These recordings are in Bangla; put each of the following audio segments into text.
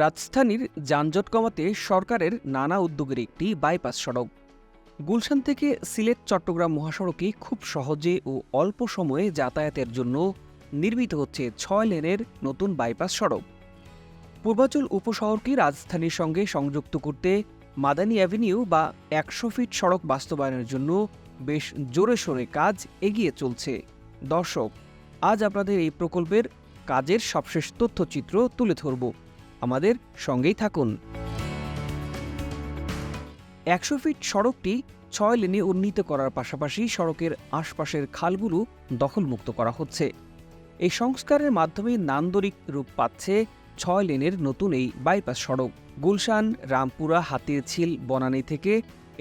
রাজধানীর যানজট কমাতে সরকারের নানা উদ্যোগের একটি বাইপাস সড়ক। গুলশান থেকে সিলেট, চট্টগ্রাম মহাসড়কে খুব সহজে ও অল্প সময়ে যাতায়াতের জন্য নির্মিত হচ্ছে ছয় লেনের নতুন বাইপাস সড়ক। পূর্বাচল উপশহরকে রাজধানীর সঙ্গে সংযুক্ত করতে মাদানী অ্যাভিনিউ বা একশো ফিট সড়ক বাস্তবায়নের জন্য বেশ জোরে সোরে কাজ এগিয়ে চলছে। দর্শক, আজ আপনাদের এই প্রকল্পের কাজের সবশেষ তথ্যচিত্র তুলে ধরব। আমাদের সঙ্গেই থাকুন। একশো ফিট সড়কটি ছয় লেনে উন্নীত করার পাশাপাশি সড়কের আশপাশের খালগুলো দখলমুক্ত করা হচ্ছে। এই সংস্কারের মাধ্যমে নান্দরিক রূপ পাচ্ছে ছয় লেনের নতুন এই বাইপাস সড়ক। গুলশান, রামপুরা, হাতিরঝিল, বনানী থেকে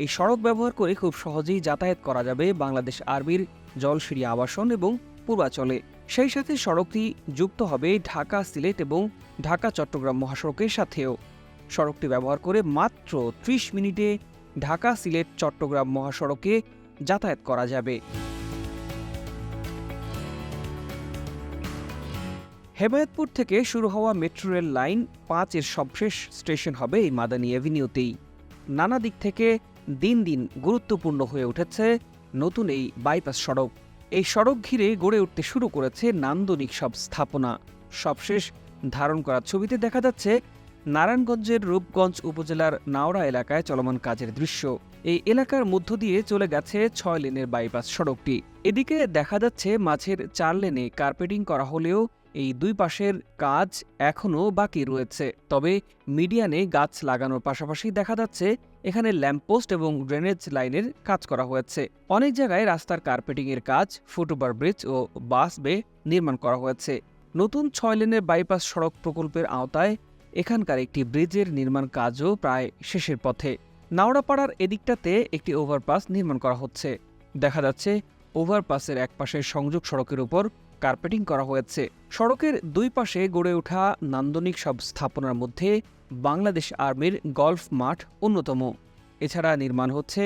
এই সড়ক ব্যবহার করে খুব সহজেই যাতায়াত করা যাবে বাংলাদেশ আর্মির জলসিঁড়ি আবাসন এবং পূর্বাচলে। সেই সাথে সড়কটি যুক্ত হবে ঢাকা সিলেট এবং ঢাকা চট্টগ্রাম মহাসড়কের সাথেও। সড়কটি ব্যবহার করে মাত্র ত্রিশ মিনিটে ঢাকা সিলেট চট্টগ্রাম মহাসড়কে যাতায়াত করা যাবে। হেমায়তপুর থেকে শুরু হওয়া মেট্রো রেল লাইন পাঁচের সবশেষ স্টেশন হবে এই মাদানী অ্যাভিনিউতেই নানা দিক থেকে দিন দিন গুরুত্বপূর্ণ হয়ে উঠেছে নতুন এই বাইপাস সড়ক। এই সড়ক ঘিরে গড়ে উঠতে শুরু করেছে নান্দনিক সব স্থাপনা। সবশেষ ধারণ করা ছবিতে দেখা যাচ্ছে নারায়ণগঞ্জের রূপগঞ্জ উপজেলার নাওড়া এলাকায় চলমান কাজের দৃশ্য। এই এলাকার মধ্য দিয়ে চলে গেছে ছয় লেনের বাইপাস সড়কটি। এদিকে দেখা যাচ্ছে মাছের চার লেনে কার্পেটিং করা হলেও এই দুই পাশের কাজ এখনও বাকি রয়েছে। তবে মিডিয়ানে গাছ লাগানোর পাশাপাশি দেখা যাচ্ছে, এখানে ল্যাম্পপোস্ট এবং ড্রেনেজ লাইনের কাজ করা হয়েছে। অনেক জায়গায় রাস্তার কার্পেটিংয়ের কাজ, ফুটওভার ব্রিজ ও বাস বে নির্মাণ করা হয়েছে। নতুন ছয় লেনের বাইপাস সড়ক প্রকল্পের আওতায় এখানকার একটি ব্রিজের নির্মাণ কাজও প্রায় শেষের পথে। নাওড়াপাড়ার এদিকটাতে একটি ওভারপাস নির্মাণ করা হচ্ছে। দেখা যাচ্ছে, ওভারপাসের এক পাশের সংযোগ সড়কের উপর কার্পেটিং করা হয়েছে। সড়কের দুই পাশে গড়ে ওঠা নান্দনিক সব স্থাপনার মধ্যে বাংলাদেশ আর্মির গলফ মাঠ অন্যতম। এছাড়া নির্মাণ হচ্ছে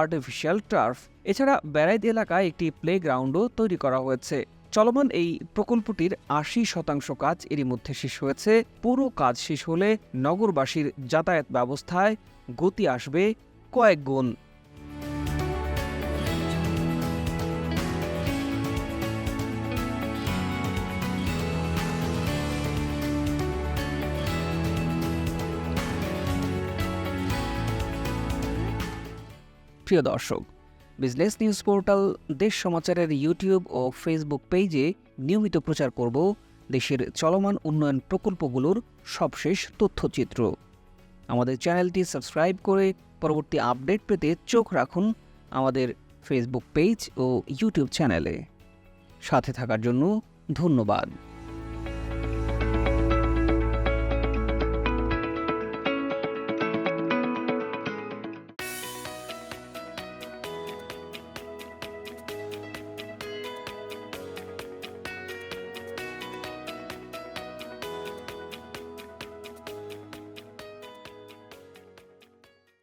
আর্টিফিশিয়াল টার্ফ। এছাড়া ব্যারাইদ এলাকায় একটি প্লেগ্রাউন্ডও তৈরি করা হয়েছে। চলমান এই প্রকল্পটির আশি শতাংশ কাজ এরই মধ্যে শেষ হয়েছে। পুরো কাজ শেষ হলে নগরবাসীর যাতায়াত ব্যবস্থায় গতি আসবে কয়েক গুণ। প্রিয় দর্শক বিজনেস নিউজ পোর্টাল দেশ সমাচারের ইউটিউব ও ফেসবুক পেজে নিয়মিত প্রচার করব দেশের চলমান উন্নয়ন প্রকল্পগুলোর সবশেষ তথ্যচিত্র। আমাদের চ্যানেলটি সাবস্ক্রাইব করে পরবর্তী আপডেট পেতে চোখ রাখুন আমাদের ফেসবুক পেজ ও ইউটিউব চ্যানেলে সাথে থাকার জন্য ধন্যবাদ।